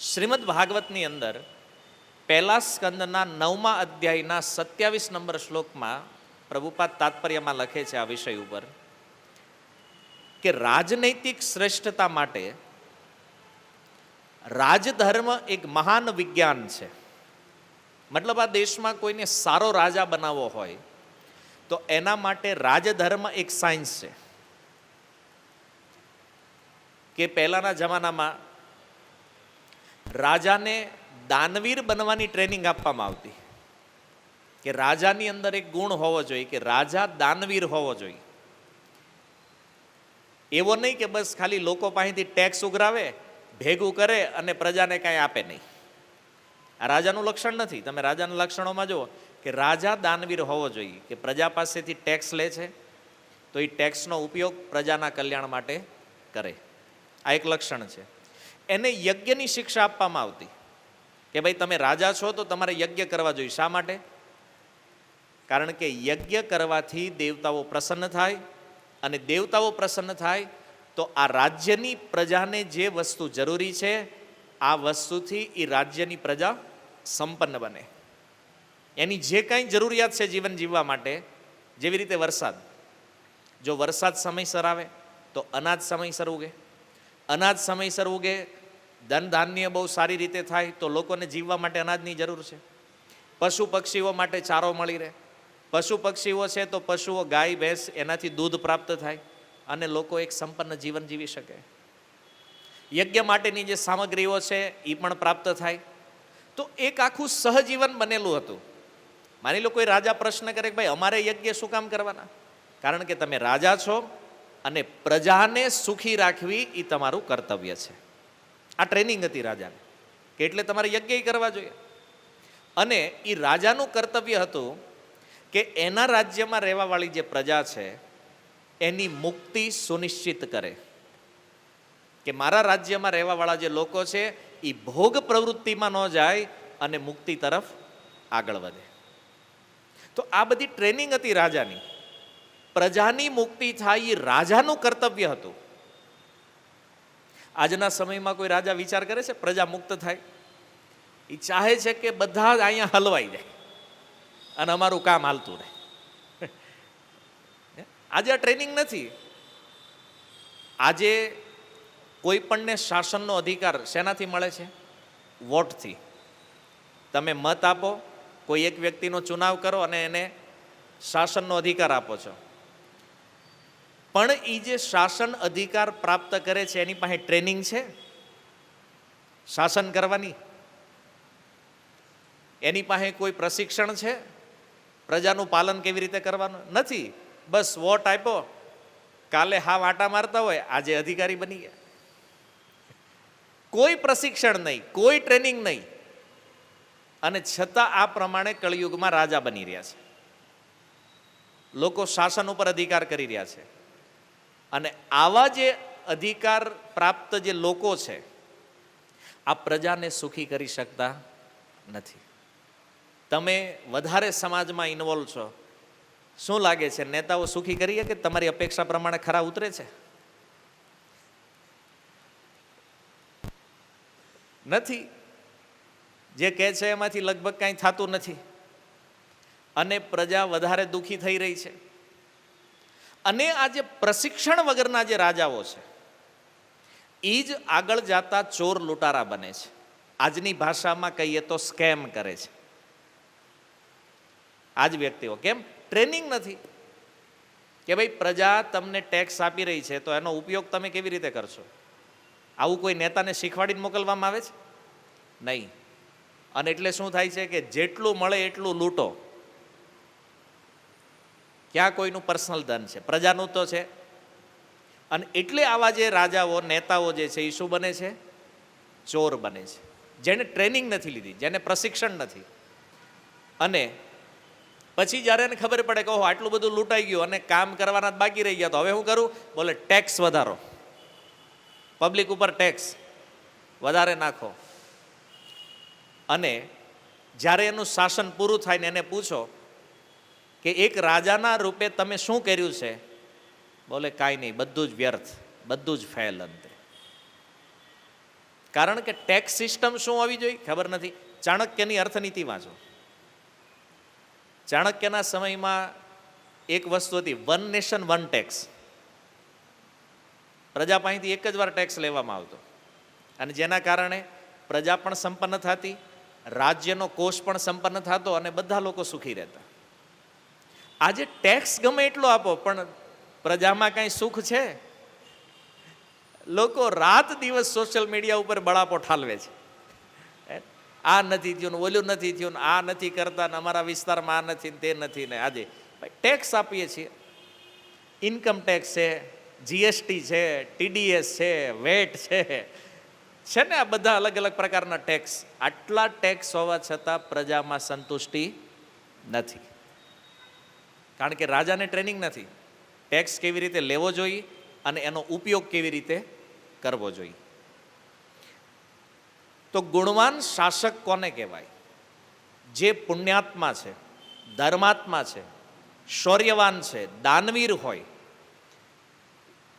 શ્રીમદ ભાગવતની અંદર પહેલા સ્કંદના નવમા અધ્યાયના સત્યાવીસ નંબર શ્લોકમાં પ્રભુપાદ તાત્પર્યમાં લખે છે આ વિષય ઉપર કે રાજનૈતિક શ્રેષ્ઠતા માટે રાજધર્મ એક મહાન વિજ્ઞાન છે. મતલબ આ દેશમાં કોઈને સારો રાજા બનાવવો હોય તો એના માટે રાજધર્મ એક સાયન્સ છે. કે પહેલાંના જમાનામાં રાજાને દાનવીર બનવાની ટ્રેનિંગ આપવામાં આવતી. કે રાજાની અંદર એક ગુણ હોવો જોઈએ, કે રાજા દાનવીર હોવો જોઈએ. એવો નહીં કે બસ ખાલી લોકો પાસેથી ટેક્સ ઉઘરાવે, ભેગું કરે અને પ્રજાને કાંઈ આપે નહીં. આ રાજાનું લક્ષણ નથી. તમે રાજાના લક્ષણોમાં જુઓ કે રાજા દાનવીર હોવો જોઈએ, કે પ્રજા પાસેથી ટેક્સ લે છે, તો એ ટેક્સનો ઉપયોગ પ્રજાના કલ્યાણ માટે કરે. આ એક લક્ષણ છે. એને યજ્ઞની શિક્ષા આપવામાં આવતી. કે ભાઈ તમે રાજા છો તો તમારે યજ્ઞ કરવા જોઈએ. શા માટે? કારણ કે યજ્ઞ કરવાથી દેવતાઓ પ્રસન્ન થાય અને દેવતાઓ પ્રસન્ન થાય તો આ રાજ્યની પ્રજાને જે વસ્તુ જરૂરી છે, આ વસ્તુથી એ રાજ્યની પ્રજા સંપન્ન બને. એની જે કાંઈ જરૂરિયાત છે જીવન જીવવા માટે, જેવી રીતે વરસાદ. જો વરસાદ સમયસર આવે, તો અનાજ સમયસર ઉગે. અનાજ સમયસર ઉગે ધન ધાન્ય બહુ સારી રીતે થાય તો લોકોને જીવવા માટે અનાજની જરૂર છે. પશુ પક્ષીઓ માટે ચારો મળી રહે. પશુ પક્ષીઓ છે તો પશુઓ ગાય, ભેંસ એનાથી દૂધ પ્રાપ્ત થાય અને લોકો એક સંપન્ન જીવન જીવી શકે. યજ્ઞ માટેની જે સામગ્રીઓ છે એ પણ પ્રાપ્ત થાય. તો એક આખું સહજીવન બનેલું હતું. માની લો કોઈ રાજા પ્રશ્ન કરે કે ભાઈ, અમારે યજ્ઞ શું કામ કરવાના? કારણ કે તમે રાજા છો અને પ્રજાને સુખી રાખવી એ તમારું કર્તવ્ય છે. આ ટ્રેનિંગ હતી રાજાને, કે એટલે તમારે યજ્ઞ કરવા જોઈએ. અને એ રાજાનું કર્તવ્ય હતું કે એના રાજ્યમાં રહેવાવાળી જે પ્રજા છે, એની મુક્તિ સુનિશ્ચિત કરે. કે મારા રાજ્યમાં રહેવાવાળા જે લોકો છે એ ભોગ પ્રવૃત્તિમાં ન જાય અને મુક્તિ તરફ આગળ વધે. તો આ બધી ટ્રેનિંગ હતી રાજાની. પ્રજાની મુક્તિ થાય એ રાજાનું કર્તવ્ય હતું. આજના સમયમાં કોઈ રાજા વિચાર કરે છે? પ્રજા મુક્ત થાય. એ ચાહે છે કે બધા જ અહીંયા હલવાઈ જાય. અને અમારું કામ હાલતું રહે. આજે આ ટ્રેનિંગ નથી. આજે કોઈ પણને શાસનનો અધિકાર શેનાથી મળે છે? વોટથી. તમે મત આપો, કોઈ એક વ્યક્તિનો ચુનાવ કરો અને એને શાસનનો અધિકાર આપો છો. પણ એ જે શાસન અધિકાર પ્રાપ્ત કરે છે, એની પાસે ટ્રેનિંગ છે? શાસન કરવાની? એની પાસે કોઈ પ્રશિક્ષણ છે? પ્રજાનું પાલન કેવી રીતે કરવાનું? નથી. બસ વોટ આપ્યો. કાલે હા વાટા મારતા હોય, આજે અધિકારી બની ગયા. કોઈ પ્રશિક્ષણ નહીં, કોઈ ટ્રેનિંગ નહીં. અને છતાં આ પ્રમાણે કળિયુગમાં રાજા બની રહ્યા છે. લોકો શાસન ઉપર અધિકાર કરી રહ્યા છે. અને આવા જે અધિકાર પ્રાપ્ત જે લોકો છે, આ પ્રજાને સુખી કરી શકતા નથી. તમે વધારે સમાજમાં ઇન્વોલ્વ છો. શું લાગે છે? નેતાઓ સુખી કરીએ કે તમારી અપેક્ષા પ્રમાણે ખરા ઉતરે છે? નથી. જે કહે છે એમાંથી લગભગ કાંઈ થતું નથી. અને પ્રજા વધારે દુઃખી થઈ રહી છે. અને આ જે પ્રશિક્ષણ વગરના જે રાજાઓ છે એ જ આગળ જતા ચોર લૂંટારા બને છે. આજની ભાષામાં કહીએ તો સ્કેમ કરે છે. આજ વ્યક્તિઓ, કેમ? ટ્રેનિંગ નથી. કે ભાઈ, પ્રજા તમને ટેક્સ આપી રહી છે, તો એનો ઉપયોગ તમે કેવી રીતે કરશો? આવું કોઈ નેતાને શીખવાડીને મોકલવામાં આવે છે? નહીં. અને એટલે શું થાય છે કે જેટલું મળે એટલું લૂંટો. ક્યાં કોઈનું પર્સનલ ધન છે? પ્રજાનું તો છે. અને એટલે આવા જે રાજાઓ, નેતાઓ જે છે એ શું બને છે, ચોર બને છે. જેને ટ્રેનિંગ નથી લીધી, જેને પ્રશિક્ષણ નથી. અને પછી જ્યારે એને ખબર પડે કે ઓહો, આટલું બધું લૂંટાઈ ગયું અને કામ કરવાના બાકી રહી ગયા, તો હવે હું કરું? બોલે ટેક્સ વધારો. પબ્લિક ઉપર ટેક્સ વધારે નાખો. અને જ્યારે એનું શાસન પૂરું થાય ને એને પૂછો કે એક રાજાના રૂપે તમે શું કર્યું છે? બોલે, કાંઈ નહીં, બધું જ વ્યર્થ, બધું જ ફેલ અંતે. કારણ કે ટેક્સ સિસ્ટમ શું હોવી જોઈએ? ખબર નથી. ચાણક્યની અર્થનીતિ વાંચો. ચાણક્યના સમયમાં એક વસ્તુ હતી, વન નેશન, વન ટેક્સ. પ્રજા પાસેથી એક જ વાર ટેક્સ લેવામાં આવતો. અને જેના કારણે પ્રજા પણ સંપન્ન થતી, રાજ્યનો કોષ પણ સંપન્ન થતો અને બધા લોકો સુખી રહેતા. આજે ટેક્સ ગમે એટલો આપો, પણ પ્રજામાં કાંઈ સુખ છે? લોકો રાત દિવસ સોશિયલ મીડિયા ઉપર બળાપો ઠાલવે છે. આ નથી થયું ને ઓલું નથી થયું આ નથી કરતા ને અમારા વિસ્તારમાં આ નથી તે નથી ને આજે ટેક્સ આપીએ છીએ. ઇન્કમ ટેક્સ છે જીએસટી છે ટીડીએસ છે વેટ છે. છે ને આ બધા અલગ અલગ પ્રકારના ટેક્સ આટલા ટેક્સ હોવા છતાં પ્રજામાં સંતુષ્ટિ નથી. કારણ કે રાજાને ટ્રેનિંગ નથી. ટેક્સ કેવી રીતે લેવો જોઈએ અને એનો ઉપયોગ કેવી રીતે કરવો જોઈએ. તો ગુણવાન શાસક કોને કહેવાય? જે પુણ્યાત્મા છે, ધર્માત્મા છે, શૌર્યવાન છે, દાનવીર હોય,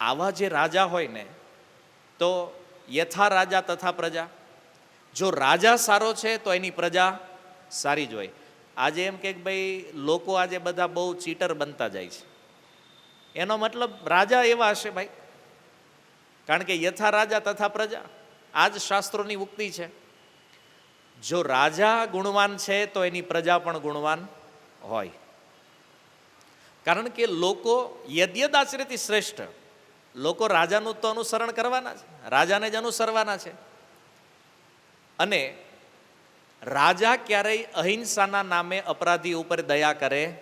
આવા જે રાજા હોય ને, તો યથા રાજા તથા પ્રજા. જો રાજા સારો છે, તો એની પ્રજા સારી જ હોય. આજે એમ કે ભાઈ લોકો આજે બધા બહુ ચીટર બનતા જાય છે. એનો મતલબ રાજા એવા હશે ભાઈ. કારણ કે યથા રાજા તથા પ્રજા. આ જ શાસ્ત્રોની ઉક્તિ છે. જો રાજા ગુણવાન છે તો એની પ્રજા પણ ગુણવાન હોય. કારણ કે લોકો યદ્યદાચરેથી શ્રેષ્ઠ. લોકો રાજાનું તો અનુસરણ કરવાના છે. રાજાને જ અનુસરવાના છે. અને રાજા ક્યારેય અહિંસાના નામે અપરાધી ઉપર દયા કરે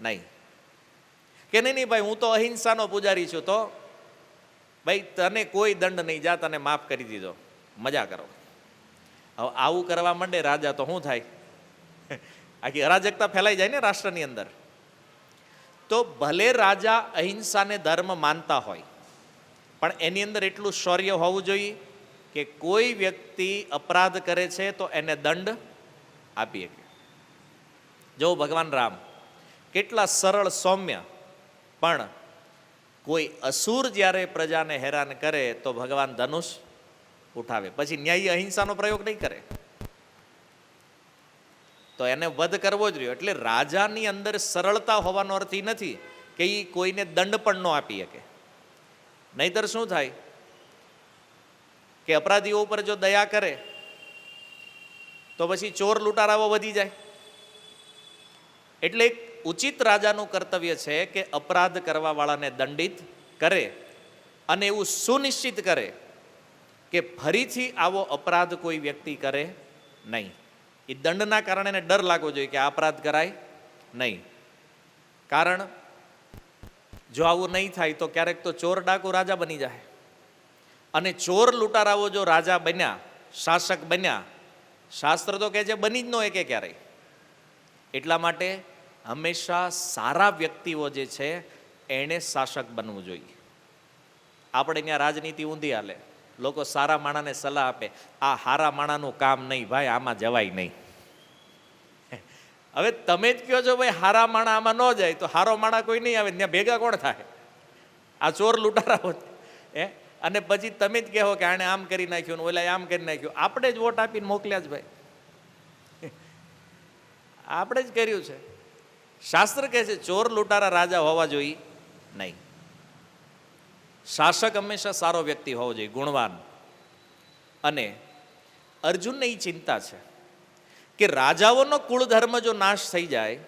નહીં. કે નહીં નહીં, ભાઈ, હું તો અહિંસાનો પૂજારી છું તો ભાઈ, તને કોઈ દંડ નહીં, જા, તને માફ કરી દીધો. મજા કરો. હવે આવું કરવા માંડે રાજા તો શું થાય? આખી અરાજકતા ફેલાઈ જાય ને રાષ્ટ્રની અંદર. તો ભલે રાજા અહિંસાને ધર્મ માનતા હોય, પણ એની અંદર એટલું શૌર્ય હોવું જોઈએ કે કોઈ વ્યક્તિ અપરાધ કરે છે તો એને દંડ આપી શકે. જો ભગવાન રામ કેટલા સરળ સૌમ્ય, પણ કોઈ અસુર જ્યારે પ્રજાને હેરાન કરે તો ભગવાન ધનુષ ઉઠાવે. પછી ન્યાયી અહિંસાનો પ્રયોગ નહીં કરે. તો એને વધ કરવો જ રહ્યો. એટલે રાજાની અંદર સરળતા હોવાનો અર્થ નથી કે એ કોઈને દંડ પણ ન આપી શકે. નહીતર શું થાય? કે અપરાધીઓ ઉપર જો દયા કરે, તો પછી ચોર લૂંટારાઓ વધી જાય. એટલે એક ઉચિત રાજાનું કર્તવ્ય છે કે અપરાધ કરવાવાળાને દંડિત કરે અને એવું સુનિશ્ચિત કરે કે ફરીથી આવો અપરાધ કોઈ વ્યક્તિ કરે નહીં. એ દંડના કારણે એને ડર લાગવો જોઈએ કે આ અપરાધ કરાય નહીં. કારણ, જો આવું નહીં થાય તો ક્યારેક તો ચોર ડાકુ રાજા બની જાય. અને ચોર લૂંટારાઓ જો રાજા બન્યા, શાસક બન્યા, શાસ્ત્ર તો કહે છે બની જ ન એકે ક્યારેય. એટલા માટે હંમેશા સારા વ્યક્તિઓ જે છે એણે શાસક બનવું જોઈએ. આપણે ત્યાં રાજનીતિ ઊંધી હાલે. લોકો સારા માણાને સલાહ આપે. આ હારા માણાનું કામ નહીં ભાઈ, આમાં જવાય નહીં. હવે તમે જ કહો છો ભાઈ, હારા માણા આમાં ન જાય, તો હારો માણા કોઈ નહીં આવે, ત્યાં ભેગા કોણ થાય? આ ચોર લૂંટારાઓ હે? અને પછી તમે જ કહો કે આણે આમ કરી નાખ્યું ને ઓલા આમ કરી નાખ્યું. આપણે જ વોટ આપીને મોકલ્યા જ ભાઈ. આપણે જ કર્યું છે. શાસ્ત્ર કહે છે, ચોર લૂંટારા રાજા હોવા જોઈએ નહીં. શાસક હંમેશા સારો વ્યક્તિ હોવો જોઈએ, ગુણવાન. અને અર્જુનને એ ચિંતા છે કે રાજાઓનો કુળ ધર્મ જો નાશ થઈ જાય,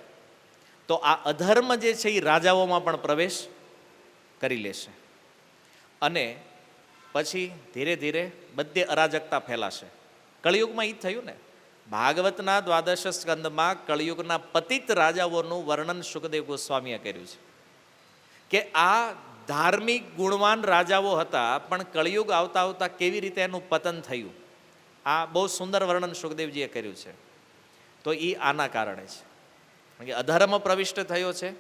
તો આ અધર્મ જે છે એ રાજાઓમાં પણ પ્રવેશ કરી લેશે. અને પછી ધીરે ધીરે બધે અરાજકતા ફેલાશે. કળિયુગમાં એ જ થયું ને. ભાગવતના દ્વાદશ સ્કંદમાં કળિયુગના પતિત રાજાઓનું વર્ણન સુખદેવ ગોસ્વામીએ કર્યું છે. કે આ ધાર્મિક ગુણવાન રાજાઓ હતા, પણ કળિયુગ આવતા આવતા કેવી રીતે એનું પતન થયું? આ બહુ સુંદર વર્ણન સુખદેવજીએ કર્યું છે. તો એ આના કારણે છે. કે અધર્મ પ્રવિષ્ટ થયો છે,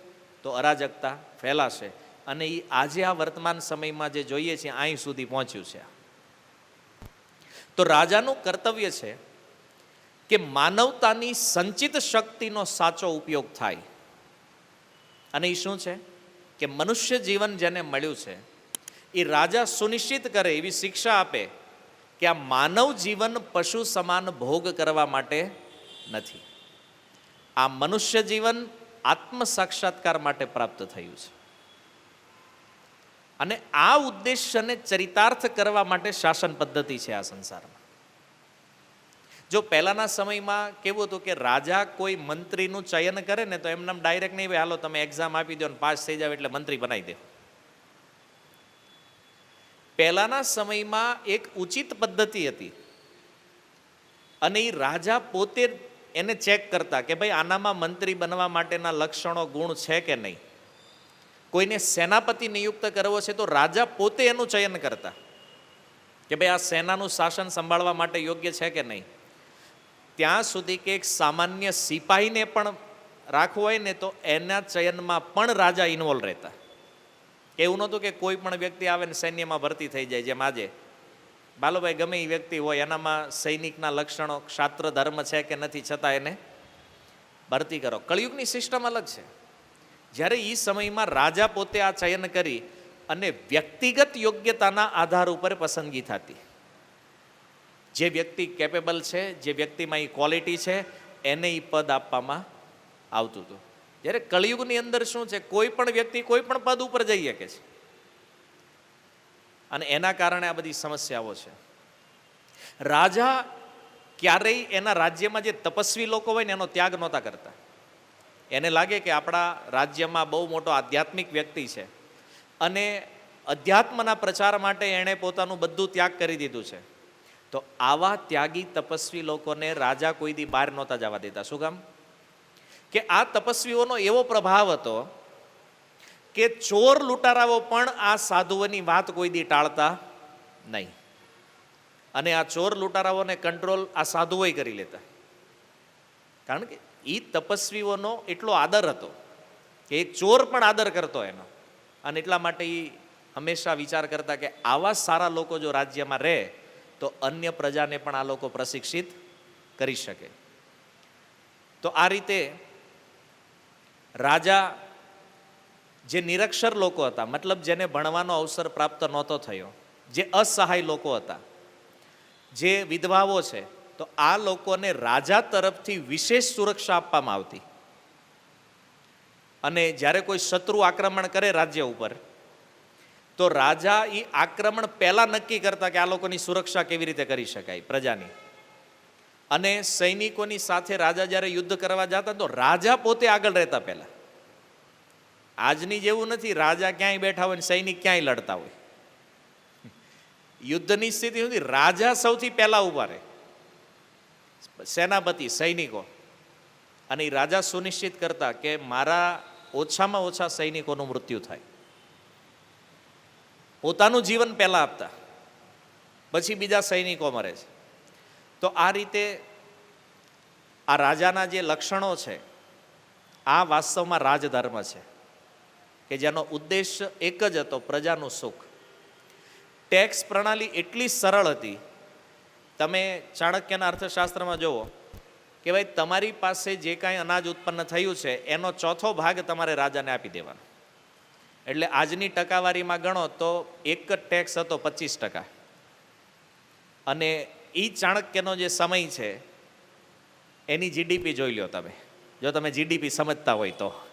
તો અરાજકતા ફેલાશે. અને એ આજે આ વર્તમાન સમયમાં જે જોઈએ છીએ અહીં સુધી પહોંચ્યું છે. તો રાજાનું કર્તવ્ય છે કે માનવતાની સંચિત શક્તિનો સાચો ઉપયોગ થાય. અને એ શું છે? કે મનુષ્ય જીવન જેને મળ્યું છે એ રાજા સુનિશ્ચિત કરે, એવી શિક્ષા આપે કે આ માનવ જીવન પશુ સમાન ભોગ કરવા માટે નથી. આ મનુષ્ય જીવન આત્મ સાક્ષાત્કાર માટે પ્રાપ્ત થયું છે. અને આ ઉદ્દેશ્યને ચરિતાર્થ કરવા માટે શાસન પદ્ધતિ છે આ સંસારમાં. જો પહેલાના સમયમાં કેવું હતું કે રાજા કોઈ મંત્રીનું ચયન કરે ને તો એમને ડાયરેક્ટ નહીં ભાઈ, હાલો, તમે એક્ઝામ આપી દો ને પાસ થઈ જાવ એટલે મંત્રી બનાવી દે. પહેલાના સમયમાં એક ઉચિત પદ્ધતિ હતી. અને એ રાજા પોતે એને ચેક કરતા કે ભાઈ, આનામાં મંત્રી બનવા માટેના લક્ષણો, ગુણ છે કે નહીં? કોઈને સેનાપતિ નિયુક્ત કરવો છે તો રાજા પોતે એનું ચયન કરતા કે ભાઈ આ સેનાનું શાસન સંભાળવા માટે યોગ્ય છે કે નહીં? ત્યાં સુધી કે એક સામાન્ય સિપાહીને પણ રાખવું હોય ને તો એના ચયનમાં પણ રાજા ઇન્વોલ્વ રહેતા. એવું નહોતું કે કોઈ પણ વ્યક્તિ આવે ને સૈન્યમાં ભરતી થઈ જાય, જેમ આજે. બાલુભાઈ, ગમે એ વ્યક્તિ હોય, એનામાં સૈનિકના લક્ષણો, ક્ષાત્ર, ધર્મ છે કે નથી, છતાં એને ભરતી કરો. કળિયુગની સિસ્ટમ અલગ છે. જ્યારે એ સમયમાં રાજા પોતે આ ચયન કરી અને વ્યક્તિગત યોગ્યતાના આધાર ઉપર પસંદગી થતી. જે વ્યક્તિ કેપેબલ છે, જે વ્યક્તિમાં એ ક્વોલિટી છે, એને એ પદ આપવામાં આવતું હતું. જ્યારે કળિયુગની અંદર શું છે, કોઈ પણ વ્યક્તિ કોઈ પણ પદ ઉપર જઈ શકે છે. અને એના કારણે આ બધી સમસ્યાઓ છે. રાજા ક્યારેય એના રાજ્યમાં જે તપસ્વી લોકો હોય ને, એનો ત્યાગ નહોતા કરતા. એને લાગે કે આપણા રાજ્યમાં બહુ મોટો આધ્યાત્મિક વ્યક્તિ છે. અને અધ્યાત્મના પ્રચાર માટે એણે પોતાનું બધું ત્યાગ કરી દીધું છે. તો આવા ત્યાગી તપસ્વી લોકોને રાજા કોઈ દી બહાર નહોતા જવા દેતા. શું કામ? કે આ તપસ્વીઓનો એવો પ્રભાવ હતો કે ચોર લૂંટારાઓ પણ આ સાધુઓની વાત કોઈ દી ટાળતા નહીં. અને આ ચોર લૂંટારાઓને કંટ્રોલ આ સાધુઓએ કરી લેતા. કારણ કે એ તપસ્વીઓનો એટલો આદર હતો કે એક ચોર પણ આદર કરતો એનો. અને એટલા માટે એ હંમેશા વિચાર કરતા કે આવા સારા લોકો જો રાજ્યમાં રહે, તો અન્ય પ્રજાને પણ આ લોકો પ્રશિક્ષિત કરી શકે. તો આ રીતે રાજા જે નિરક્ષર લોકો હતા, મતલબ જેને ભણવાનો અવસર પ્રાપ્ત નહોતો થયો, જે અસહાય લોકો હતા, જે વિધવાઓ છે તો આ લોકોને રાજા તરફથી વિશેષ સુરક્ષા આપવામાં આવતી. અને જ્યારે કોઈ શત્રુ આક્રમણ કરે રાજ્ય ઉપર, તો રાજા એ આક્રમણ પહેલાં નક્કી કરતા કે આ લોકોની સુરક્ષા કેવી રીતે કરી શકાય પ્રજાની. અને સૈનિકોની સાથે રાજા જ્યારે યુદ્ધ કરવા જતા તો રાજા પોતે આગળ રહેતા પહેલાં. આજની જેવું નથી, રાજા ક્યાંય બેઠા હોય ને સૈનિક ક્યાંય લડતા હોય. યુદ્ધની સ્થિતિ સુધી રાજા સૌથી પહેલાં ઊભા રહે. સેનાપતિ, સૈનિકો. અને એ રાજા સુનિશ્ચિત કરતા કે મારા ઓછામાં ઓછા સૈનિકોનું મૃત્યુ થાય. પોતાનું જીવન પહેલા આપતા. પછી બીજા સૈનિકો મરે છે. તો આ રીતે આ રાજાના જે લક્ષણો છે, આ વાસ્તવમાં રાજધર્મ છે. કે જેનો ઉદ્દેશ એક જ હતો પ્રજાનું સુખ. ટેક્સ પ્રણાલી એટલી સરળ હતી તમે ચાણક્યના અર્થશાસ્ત્રમાં જુઓ કે ભાઈ, તમારી પાસે જે કાંઈ અનાજ ઉત્પન્ન થયું છે, એનો ચોથો ભાગ તમારે રાજાને આપી દેવાનો. એટલે આજની ટકાવારીમાં ગણો તો એક જ ટેક્સ હતો પચીસ ટકા. અને એ ચાણક્યનો જે સમય છે, એની જીડીપી જોઈ લો તમે. જો તમે જીડીપી સમજતા હોય તો.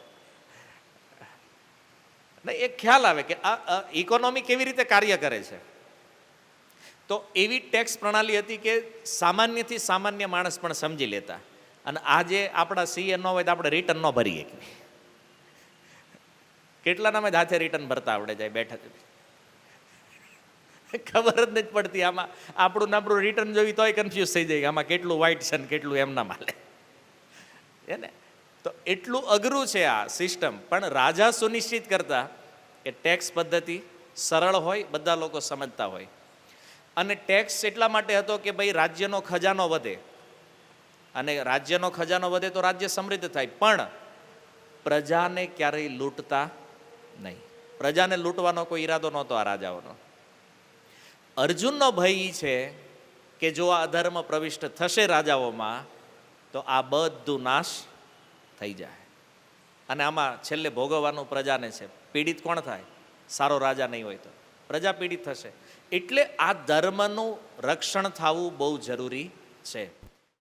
નહીં એ ખ્યાલ આવે કે આ ઇકોનોમી કેવી રીતે કાર્ય કરે છે? તો એવી ટેક્સ પ્રણાલી હતી કે સામાન્યથી સામાન્ય માણસ પણ સમજી લેતા. અને આજે આપણા સીએ ન હોય તો આપણે રિટર્ન ન ભરીએ કેટલાના મેં હાથે રિટર્ન ભરતા આવડે જાય બેઠા ખબર જ નથી પડતી આમાં. આપણું ને આપણું રિટર્ન જોઈ તોય કન્ફ્યુઝ થઈ જાય આમાં કેટલું વ્હાઇટ છે ને કેટલું એમના માલે. એને તો એટલું અઘરું છે આ સિસ્ટમ પણ રાજા સુનિશ્ચિત કરતા કે ટેક્સ પદ્ધતિ સરળ હોય, બધા લોકો સમજતા હોય. અને ટેક્સ એટલા માટે હતો કે ભાઈ રાજ્યનો ખજાનો વધે. અને રાજ્યનો ખજાનો વધે તો રાજ્ય સમૃદ્ધ થાય. પણ પ્રજાને ક્યારેય લૂંટતા નહીં. પ્રજાને લૂંટવાનો કોઈ ઈરાદો નહોતો આ રાજાઓનો. અર્જુનનો ભય એ છે કે જો આ અધર્મ પ્રવિષ્ટ થશે રાજાઓમાં, તો આ બધું નાશ થઈ જાય. અને આમાં છેલ્લે ભોગવવાનું પ્રજાને છે. પીડિત કોણ થાય? સારો રાજા નહીં હોય તો. પ્રજા પીડિત થશે. એટલે આ ધર્મનું રક્ષણ થવું બહુ જરૂરી છે.